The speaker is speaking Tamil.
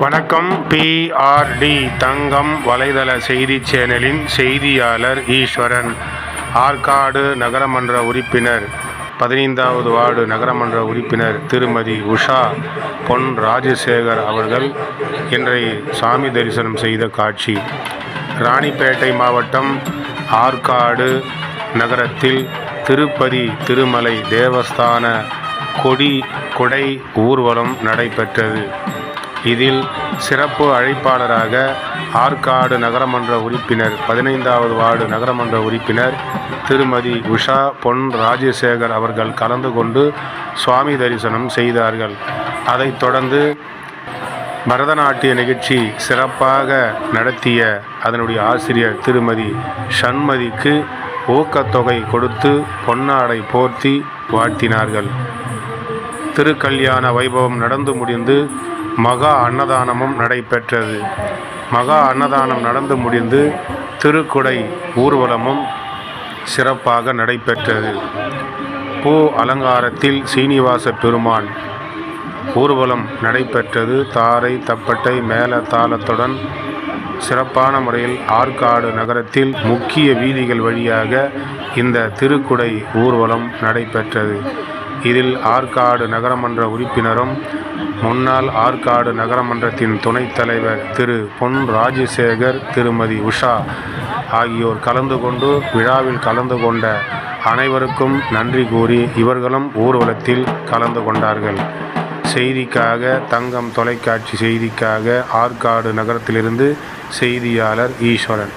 வணக்கம் பிஆர்டி தங்கம் வலைதள செய்தி சேனலின் செய்தியாளர் ஈஸ்வரன். ஆற்காடு நகரமன்ற உறுப்பினர் பதினைந்தாவது வார்டு நகரமன்ற உறுப்பினர் திருமதி உஷா பொன் ராஜசேகர் அவர்கள் இன்றைய சாமி தரிசனம் செய்த காட்சி. ராணிப்பேட்டை மாவட்டம் ஆற்காடு நகரத்தில் திருப்பதி திருமலை தேவஸ்தான கொடி கொடை ஊர்வலம் நடைபெற்றது. இதில் சிறப்பு அழைப்பாளராக ஆற்காடு நகரமன்ற உறுப்பினர் பதினைந்தாவது வார்டு நகரமன்ற உறுப்பினர் திருமதி உஷா பொன் ராஜசேகர் அவர்கள் கலந்து கொண்டு சுவாமி தரிசனம் செய்தார்கள். அதைத் தொடர்ந்து பரதநாட்டிய நிகழ்ச்சி சிறப்பாக நடத்திய அதனுடைய ஆசிரியர் திருமதி சண்மதிக்கு ஊக்கத்தொகை கொடுத்து பொன்னாடை போர்த்தி வாழ்த்தினார்கள். திருக்கல்யாண வைபவம் நடந்து முடிந்து மகா அன்னதானமும் நடைபெற்றது. மகா அன்னதானம் நடந்து முடிந்து திருக்குடை ஊர்வலமும் சிறப்பாக நடைபெற்றது. பூ அலங்காரத்தில் சீனிவாச பெருமான் ஊர்வலம் நடைபெற்றது. தாரை தப்பட்டை மேல தாளத்துடன் சிறப்பான முறையில் ஆற்காடு நகரத்தில் முக்கிய வீதிகள் வழியாக இந்த திருக்குடை ஊர்வலம் நடைபெற்றது. இதில் ஆற்காடு நகரமன்ற உறுப்பினரும் முன்னாள் ஆற்காடு நகரமன்றத்தின் துணைத் தலைவர் திரு பொன் ராஜசேகர் திருமதி உஷா ஆகியோர் கலந்து கொண்டு விழாவில் கலந்து கொண்ட அனைவருக்கும் நன்றி கூறி இவர்களும் ஊர்வலத்தில் கலந்து கொண்டார்கள். செய்திக்காக தங்கம் தொலைக்காட்சி செய்திக்காக ஆற்காடு நகரத்திலிருந்து செய்தியாளர் ஈஸ்வரன்.